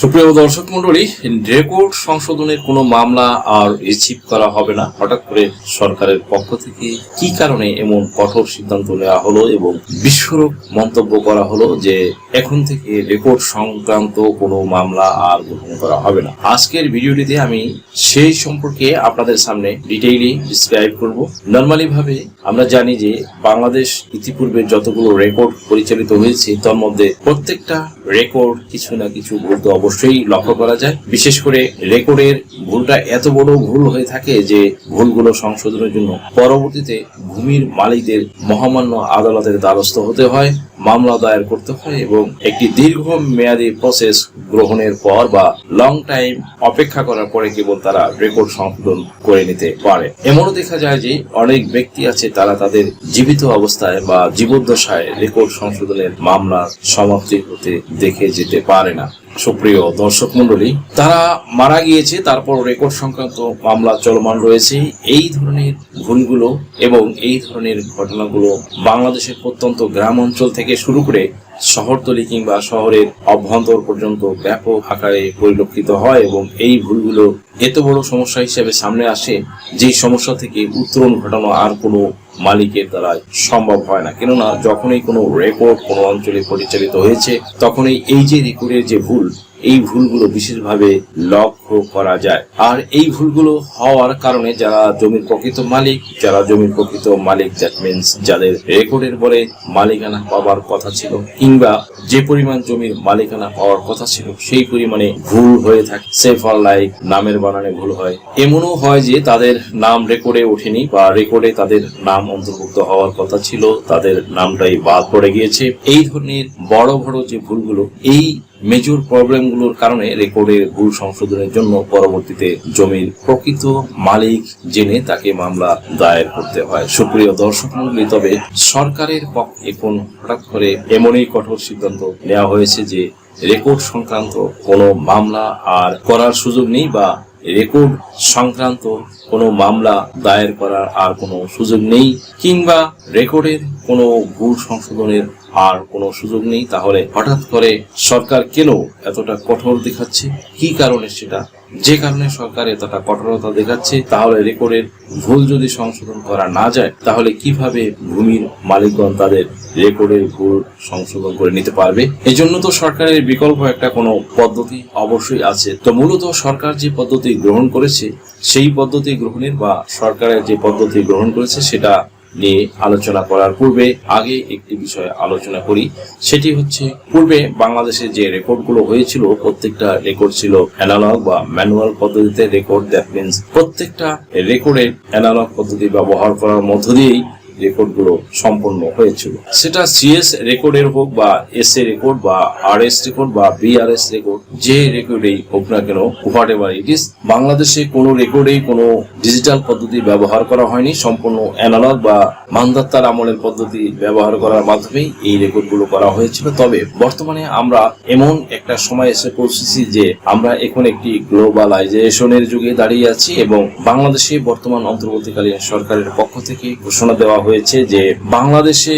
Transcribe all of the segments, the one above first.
সুপ্রিয় দর্শক মন্ডলী, রেকর্ড সংশোধনের কোনো মামলা আর রিসিভ করা হবে না। হঠাৎ করে সরকারের পক্ষ থেকে কি কারণে এমন কঠোর সিদ্ধান্ত নেওয়া হলো এবং বিস্ফোরক মন্তব্য করা হলো যে এখন থেকে রেকর্ড সংক্রান্ত কোনো মামলা আর গ্রহণ করা হবে না। আজকের ভিডিওটিতে আমি সেই সম্পর্কে আপনাদের সামনে ডিটেইলি ডিসক্রাইব করব। নর্মালি ভাবে আমরা জানি যে বাংলাদেশ ইতিপূর্বে যতগুলো রেকর্ড পরিচালিত হয়েছে তার মধ্যে প্রত্যেকটা রেকর্ড কিছু না কিছু ভুল তো অবশ্যই লক্ষ্য করা যায়। বিশেষ করে রেকর্ডের ভুলটা এত বড় ভুল হয়ে থাকে যে ভুলগুলো সংশোধনের জন্য পরবর্তীতে ভূমির মালিকদের মহামান্য আদালতের দ্বারস্থ হতে হয়, মামলা দায়ের করতে হয় এবং একটি দীর্ঘ মেয়াদী প্রসেস গ্রহণের পর বা লং টাইম অপেক্ষা করার পরে কেবল তারা রেকর্ড সংশোধন করে নিতে পারে। এমনও দেখা যায় যে অনেক ব্যক্তি আছে তারা তাদের জীবিত অবস্থায় বা জীবদ্দশায় রেকর্ড সংশোধনের মামলা সমাপ্তি হতে দেখে যেতে পারে না। সুপ্রিয় দর্শক মন্ডলী তারা মারা গিয়েছে, তারপর রেকর্ড সংক্রান্ত মামলা চলমান রয়েছে। এই ধরনের ভুলগুলো এবং এই ধরনের ঘটনাগুলো বাংলাদেশের প্রত্যন্ত গ্রাম অঞ্চল থেকে শুরু করে শহরতলি কিংবা শহরের অভ্যন্তর পর্যন্ত ব্যাপক আকারে পরিলক্ষিত হয় এবং এই ভুলগুলো এত বড় সমস্যা হিসেবে সামনে আসে যেই সমস্যা থেকে উত্তরণ ঘটানো আর কোনো মালিকের দ্বারা সম্ভব হয় না। কেননা যখনই কোনো রেকর্ড কোনো অঞ্চলে পরিচালিত হয়েছে, তখনই এই যে রেকর্ডের যে ভুল এই ভুলগুলো বিশেষভাবে লক্ষ্য করা যায়। আর এই ভুলগুলো হওয়ার কারণে যারা জমির প্রকৃত মালিক, যারা জমির প্রকৃত মালিক দ্যাট যাদের রেকর্ডের পরে মালিকানা পাওয়ার কথা ছিল, কিংবা যে পরিমাণ জমির মালিকানা পাওয়ার কথা ছিল, সেই পরিমাণে ভুল হয়ে থাকে। সেফ আর লাইক নামের বানানে ভুল হয়। এমনও হয় যে তাদের নাম রেকর্ডে ওঠেনি বা রেকর্ডে তাদের নাম অন্তর্ভুক্ত হওয়ার কথা ছিল, তাদের নামটাই বাদ পড়ে গিয়েছে। এই ধরনের বড় বড় যে ভুলগুলো, এই মেজর প্রবলেমগুলোর কারণে রেকর্ডের ভুল সংশোধনের জন্য পরবর্তীতে জমির প্রকৃত মালিক জেনে তাকে মামলা দায়ের করতে হয়। সুপ্রিয় দর্শক মন্ডলী তবে সরকারের পক্ষে এখন হঠাৎ করে এমনই কঠোর সিদ্ধান্ত নেওয়া হয়েছে যে রেকর্ড সংক্রান্ত কোনো মামলা আর করার সুযোগ নেই বা রেকর্ড সংক্রান্ত কোনো মামলা দায়ের করার আর কোনো সুযোগ নেই, কিংবা রেকর্ডের কোনো ভুল সংশোধনের আর কোনো সুযোগ নেই, তাহলে হঠাৎ করে সরকার কেন এতটা কঠোর দেখাচ্ছে? কি কারণে সেটা? যে কারণে সরকার এতটা কঠোরতা দেখাচ্ছে, তাহলে রেকর্ডের ভুল যদি সংশোধন করা না যায়, তাহলে কীভাবে ভূমির মালিকগণ তাদের রেকর্ডের ভুল সংশোধন করে নিতে পারবে? এজন্য তো সরকারের বিকল্প একটা কোনো পদ্ধতি অবশ্যই আছে। তো মূলত সরকার যে পদ্ধতি গ্রহণ করেছে, সেই পদ্ধতি গ্রহণের বা সরকারের যে পদ্ধতি গ্রহণ করেছে, সেটা নিয়ে আলোচনা করার পূর্বে আগে একটি বিষয়ে আলোচনা করি। সেটি হচ্ছে, পূর্বে বাংলাদেশে যে রেকর্ডগুলো হয়েছিল, প্রত্যেকটা রেকর্ড ছিল অ্যানালগ বা ম্যানুয়াল পদ্ধতিতে রেকর্ড। দ্যাট মিনস প্রত্যেকটা রেকর্ডে অ্যানালগ পদ্ধতি ব্যবহার করার মধ্য দিয়েই রেকর্ডগুলো সম্পন্ন হয়েছিল। সেটা সিএস রেকর্ডের হোক বা এস এ রেকর্ড বা আর এস রেকর্ড বা বিআরএস রেকর্ড যে রেকর্ডেই হোক না কেন হোয়াট এভার ইট ইস বাংলাদেশে কোনো রেকর্ডেই কোনো ডিজিটাল পদ্ধতি ব্যবহার করা হয়নি, সম্পূর্ণ অ্যানালগ বা মান্দাত্তার আমলের পদ্ধতি ব্যবহার করার মাধ্যমেই এই রেকর্ডগুলো করা হয়েছিল। তবে বর্তমানে আমরা এমন একটা সময় এসে পৌঁছেছি যে আমরা এখন একটি গ্লোবালাইজেশনের যুগে দাঁড়িয়ে আছি এবং বাংলাদেশে বর্তমান অন্তর্বর্তীকালীন সরকারের পক্ষ থেকে ঘোষণা দেওয়া হয়েছে যে বাংলাদেশে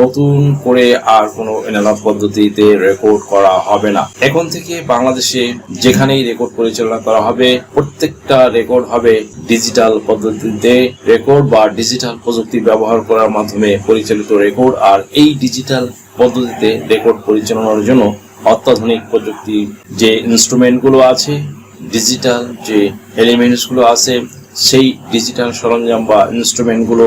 নতুন করে আর কোনো এনালগ পদ্ধতিতে রেকর্ড করা হবে না। এখন থেকে বাংলাদেশে যেখানেই রেকর্ড পরিচালনা করা হবে, প্রত্যেকটা রেকর্ড হবে ডিজিটাল পদ্ধতিতে রেকর্ড বা ডিজিটাল প্রযুক্তি ব্যবহার করার মাধ্যমে পরিচালিত রেকর্ড আর এই ডিজিটাল পদ্ধতিতে রেকর্ড পরিচালনার জন্য অত্যাধুনিক প্রযুক্তি যে ইনস্ট্রুমেন্টগুলো আছে ডিজিটাল যে এলিমেন্টসগুলো আছে, সেই ডিজিটাল সরঞ্জাম বা ইনস্ট্রুমেন্টগুলো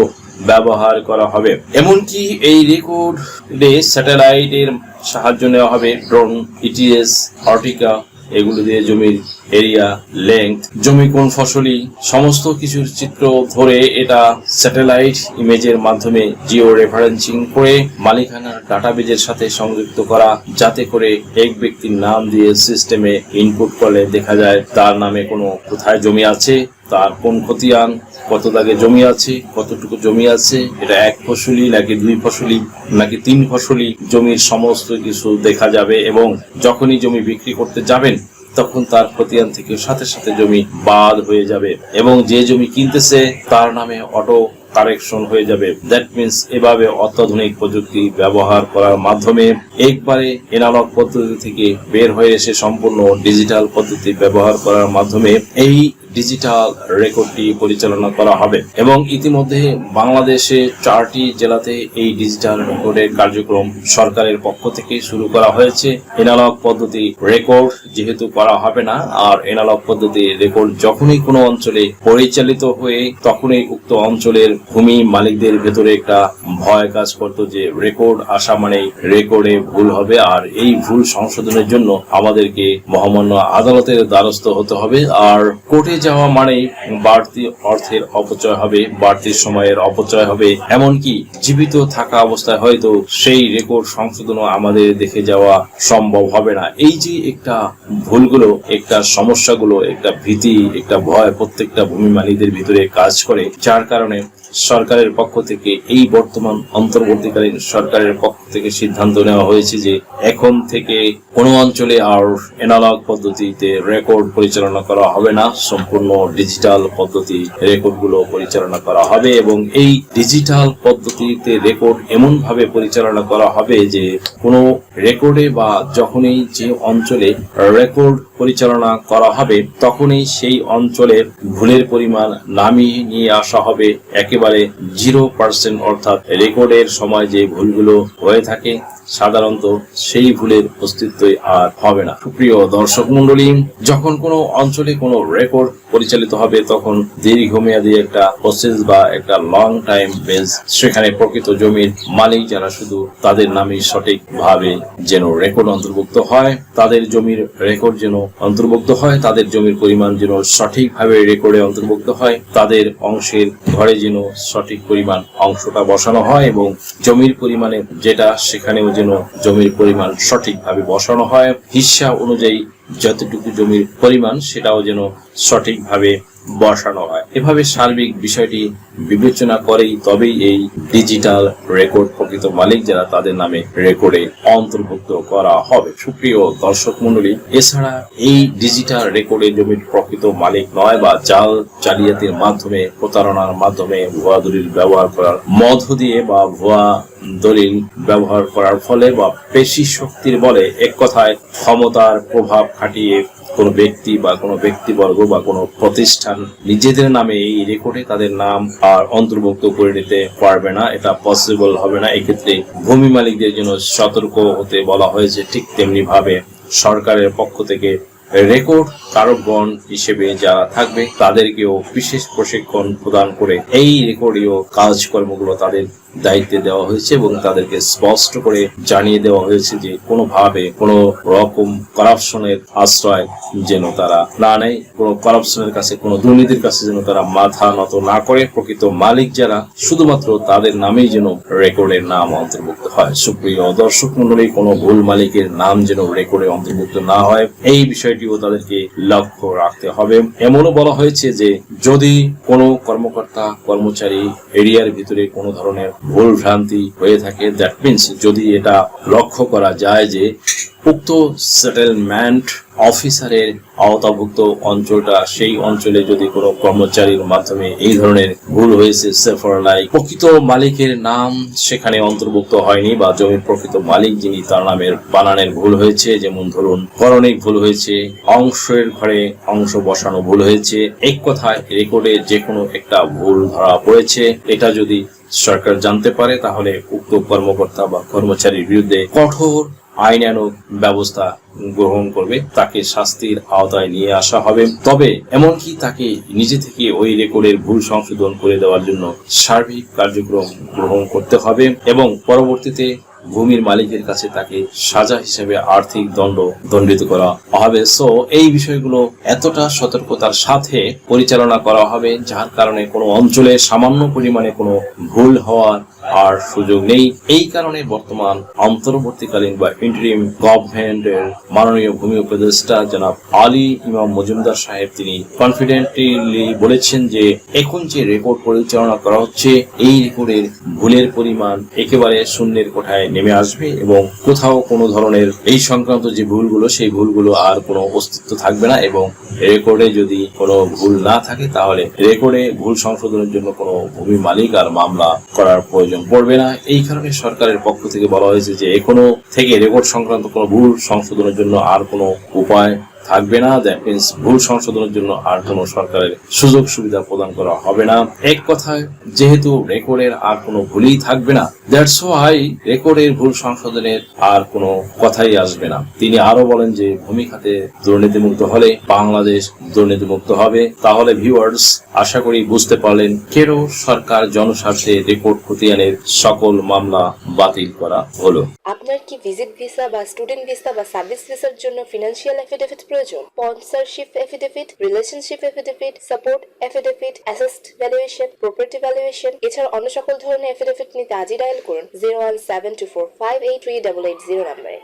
ব্যবহার করা হবে। এমনকি এই রেকর্ডে স্যাটেলাইটের সাহায্য নেওয়া হবে। ড্রোন ইটিএস অর্টিকা এগুলো দিয়ে জমির এরিয়া লেংথ জমি কোন ফসলি, সমস্ত কিছুর চিত্র ধরে এটা স্যাটেলাইট ইমেজের মাধ্যমে জিও রেফারেন্সিং করে মালিকানার ডাটাবেজের সাথে সংযুক্ত করা, যাতে করে এক ব্যক্তির নাম দিয়ে সিস্টেমে ইনপুট করলে দেখা যায় তার নামে কোনো কোথায় জমি আছে, তার কোন খতিয়ান কত দাগে জমি আছে, কতটুকু জমি আছে, এটা এক ফসলি নাকি দুই ফসলি, নাকি তিন ফসলি, জমির সমস্ত কিছু দেখা যাবে এবং যখনই জমি বিক্রি করতে যাবেন, তখন তার খতিয়ান থেকে সাথে সাথে জমি বাদ হয়ে যাবে এবং যে জমি কিনতেছে, তার নামে অটো কারেকশন হয়ে যাবে। দ্যাট মিনস এভাবে অত্যাধুনিক প্রযুক্তি ব্যবহার করার মাধ্যমে একবারে এনালগ পদ্ধতি থেকে বের হয়ে এসে সম্পূর্ণ ডিজিটাল পদ্ধতি ব্যবহার করার মাধ্যমে এই ডিজিটাল রেকর্ডটি পরিচালনা করা হবে। এবং ইতিমধ্যে বাংলাদেশে চারটি জেলাতে এই ডিজিটাল রেকর্ডের কার্যক্রম সরকারের পক্ষ থেকে শুরু করা হয়েছে। এনালগ পদ্ধতি রেকর্ড যেহেতু করা হবে না, আর এনালগ পদ্ধতি রেকর্ড যখনই কোনো অঞ্চলে পরিচালিত হয়ে তখনই উক্ত অঞ্চলের ভূমি মালিকদের ভেতরে একটা ভয় কাজ করতো যে রেকর্ড আসা মানে রেকর্ডে ভুল হবে, আর এই ভুল সংশোধনের জন্য আমাদেরকে মহামান্য আদালতের দ্বারস্থ হতে হবে। আর কোর্টে যাওয়া মানে বাড়তি অর্থের অপচয় হবে, বাড়তি সময়ের অপচয় হবে। এমনকি জীবিত থাকা অবস্থায় হয়তো সেই রেকর্ড সংশোধনও আমাদের দেখে যাওয়া সম্ভব হবে না। এই যে একটা ভুলগুলো, একটা সমস্যাগুলো, একটা ভীতি, একটা ভয় প্রত্যেকটা ভূমি মালিকদের ভিতরে কাজ করে, যার কারণে সরকারের পক্ষ থেকে, এই বর্তমান অন্তর্বর্তীকালীন সরকারের পক্ষ থেকে সিদ্ধান্ত নেওয়া হয়েছে যে এখন থেকে কোনো অঞ্চলে আর এনালগ পদ্ধতিতে রেকর্ড পরিচালনা করা হবে না, সম্পূর্ণ ডিজিটাল পদ্ধতি রেকর্ডগুলো পরিচালনা করা হবে এবং এই ডিজিটাল পদ্ধতিতে রেকর্ড এমন ভাবে পরিচালনা করা হবে যে কোনো রেকর্ডে বা যখনই যে অঞ্চলে রেকর্ড পরিচালনা করা হবে, তখনই সেই অঞ্চলের ভুলের পরিমাণ নামিয়ে নিয়ে আসা হবে। একেবারে জিরো পার্সেন্ট অর্থাৎ রেকর্ডের সময় যে ভুলগুলো হয়ে থাকে, সাধারণত সেই ভুলের অস্তিত্বই আর হবে না। সুপ্রিয় দর্শক মন্ডলী যখন কোনো অঞ্চলে কোনো রেকর্ড পরিচালিত হবে, তখন দীর্ঘমেয়াদী একটা প্রসেস বা একটা লং টাইম বেস সেখানে প্রকৃত জমির মালিক যারা শুধু তাদের নামে সঠিকভাবে যেন রেকর্ড অন্তর্ভুক্ত হয়, তাদের জমির রেকর্ড যেন অন্তর্ভুক্ত হয়, তাদের জমির পরিমাণ যেন সঠিকভাবে রেকর্ডে অন্তর্ভুক্ত হয়, তাদের অংশের ঘরে যেন সঠিক পরিমাণ অংশটা বসানো হয় এবং জমির পরিমাণে যেটা সেখানেও যেন জমির পরিমাণ সঠিকভাবে বসানো হয়। হিসা অনুযায়ী যতটুকু জমির পরিমাণ, সেটাও যেন সঠিকভাবে বসানো হয়। এভাবে সার্বিক বিষয়টি বিবেচনা করেই তবেই এই ডিজিটাল রেকর্ড প্রকৃত মালিক যারা তাদের নামে রেকর্ডে অন্তর্ভুক্ত করা হবে। সুপ্রিয় দর্শক মন্ডলী এছাড়া এই ডিজিটাল রেকর্ডে জমির প্রকৃত মালিক নয় বা জাল জালিয়াতির মাধ্যমে, প্রতারণার মাধ্যমে ভুয়া দলিল ব্যবহার করার মধ্য দিয়ে বা ভুয়া দলিল ব্যবহার করার ফলে বা পেশি শক্তির বলে এক কথায় ক্ষমতার প্রভাব খাটিয়ে কোনো ব্যক্তি বা কোনো ব্যক্তিবর্গ বা কোনো প্রতিষ্ঠান নিজেদের নামে এই রেকর্ডে তাদের নাম আর অন্তর্ভুক্ত করে নিতে পারবে না। এটা পসিবল হবে না। এক্ষেত্রে ভূমি মালিকদের জন্য সতর্ক হতে বলা হয়েছে ঠিক তেমনি ভাবে। সরকারের পক্ষ থেকে রেকর্ড কারকগণ হিসেবে যারা থাকবে, তাদেরকেও বিশেষ প্রশিক্ষণ প্রদান করে এই রেকর্ডীয় কাজকর্মগুলো তাদের দায়িত্বে দেওয়া হয়েছে এবং তাদেরকে স্পষ্ট করে জানিয়ে দেওয়া হয়েছে যে কোনোভাবে কোনো রকম করাপশনের আশ্রয় যেন তারা না নেয়, কোনো করাপশনের কাছে, কোনো দুর্নীতির কাছে যেন তারা মাথা নত না করে। প্রকৃত মালিক যারা, শুধুমাত্র তাদের নামেই যেন রেকর্ডের নাম অন্তর্ভুক্ত হয়। সুপ্রিয় দর্শক মন্ডলী কোনো ভুল মালিকের নাম যেন রেকর্ডে অন্তর্ভুক্ত না হয়, এই বিষয়টিও তাদেরকে লক্ষ্য রাখতে হবে। এমনও বলা হয়েছে যে যদি কোনো কর্মকর্তা, কর্মচারী এরিয়ার ভিতরে কোনো ধরনের ভুল ভ্রান্তি হয়ে থাকে। দ্যাট মিনস যদি এটা লক্ষ্য করা যায় যে উক্ত সেটেলমেন্ট অফিসারের আওতাভুক্ত অঞ্চলটা, সেই অঞ্চলে যদি কোনো কর্মচারীর মাধ্যমে এই ধরনের ভুল হয়েছে সেফার লাইক প্রকৃত মালিকের নাম সেখানে অন্তর্ভুক্ত হয়নি বা জমির প্রকৃত মালিক যিনি তার নামের বানানের ভুল হয়েছে, যেমন ধরুন করণিক ভুল হয়েছে, অংশের ঘরে অংশ বসানো ভুল হয়েছে, এক কথায় রেকর্ডে যে কোনো একটা ভুল ধরা পড়েছে। এটা যদি সরকার জানতে পারে, তাহলে উক্ত কর্মকর্তা বা কর্মচারীর বিরুদ্ধে কঠোর আইনানুগ ব্যবস্থা গ্রহণ করবে। তাকে শাস্তির আওতায় নিয়ে আসা হবে। তবে এমনকি তাকে নিজে থেকে ওই রেকর্ডের ভুল সংশোধন করে দেওয়ার জন্য সার্বিক কার্যক্রম গ্রহণ করতে হবে এবং পরবর্তীতে ভূমির মালিকের কাছে তাকে সাজা হিসেবে আর্থিক দণ্ড দণ্ডিত করা হবে। সো এই বিষয়গুলো এতটা সতর্কতার সাথে পরিচালনা করা হবে, যার কারণে কোনো অঞ্চলে সামান্য পরিমাণে কোনো ভুল হওয়ার আর সুযোগ নেই। এই কারণে বর্তমান অন্তর্বর্তীকালীন বা ইন্টারিম গভর্নমেন্টের মাননীয় ভূমি উপদেষ্টা জনাব আলী ইমাম মজুমদার সাহেব তিনি কনফিডেন্টলি বলেছেন যে, এখন যে রেকর্ড পরিচালনা করা হচ্ছে, এই রেকর্ডের ভুলের পরিমাণ একেবারে শূন্যের কোঠায় নেমে আসবে এবং কোথাও কোনো ধরনের এই সংক্রান্ত যে ভুলগুলো, সেই ভুলগুলো আর কোনো অস্তিত্ব থাকবে না এবং রেকর্ডে যদি কোনো ভুল না থাকে, তাহলে রেকর্ডে ভুল সংশোধনের জন্য কোনো ভূমি মালিক আর মামলা করার প্রয়োজন পড়বে না। এই কারণে সরকারের পক্ষ থেকে বলা হয়েছে যে এখনও থেকে রেকর্ড সংক্রান্ত কোনো ভুল সংশোধনের জন্য আর কোনো উপায় থাকবে না দ্যাট মিনস ভুল সংশোধনের জন্য আর কোনো সরকারের সুযোগ সুবিধা প্রদান করা হবে না। এক কথায়, যেহেতু রেকর্ডের আর কোনো ভুলই থাকবে না দ্যাটস ওয়াই রেকর্ডের ভুল সংশোধনের আর কোনো কথাই আসবে না। তিনি আরও বলেন যে ভূমি খাতে দুর্নীতিমুক্ত হলে বাংলাদেশ দুর্নীতিমুক্ত হবে। তাহলে ভিউয়ার্স আশা করি বুঝতে পারলেন কেন সরকার জনস্বার্থে রেকর্ড খতিয়ানের সকল মামলা বাতিল করা হলো। আপনার কি ভিজিট ভিসা বা স্টুডেন্ট ভিসা বা সার্ভিস ভিসার জন্য ফিনান্সিয়াল এফিডেভিট প্রয়োজন। Sponsorship affidavit relationship affidavit support affidavit asset valuation property valuation এছাড়া অন্য সকল ধরনের এফিডেভিট নিতে আজই ডায়াল করুন zero one seven two four five eight three double eight zero নাম্বারে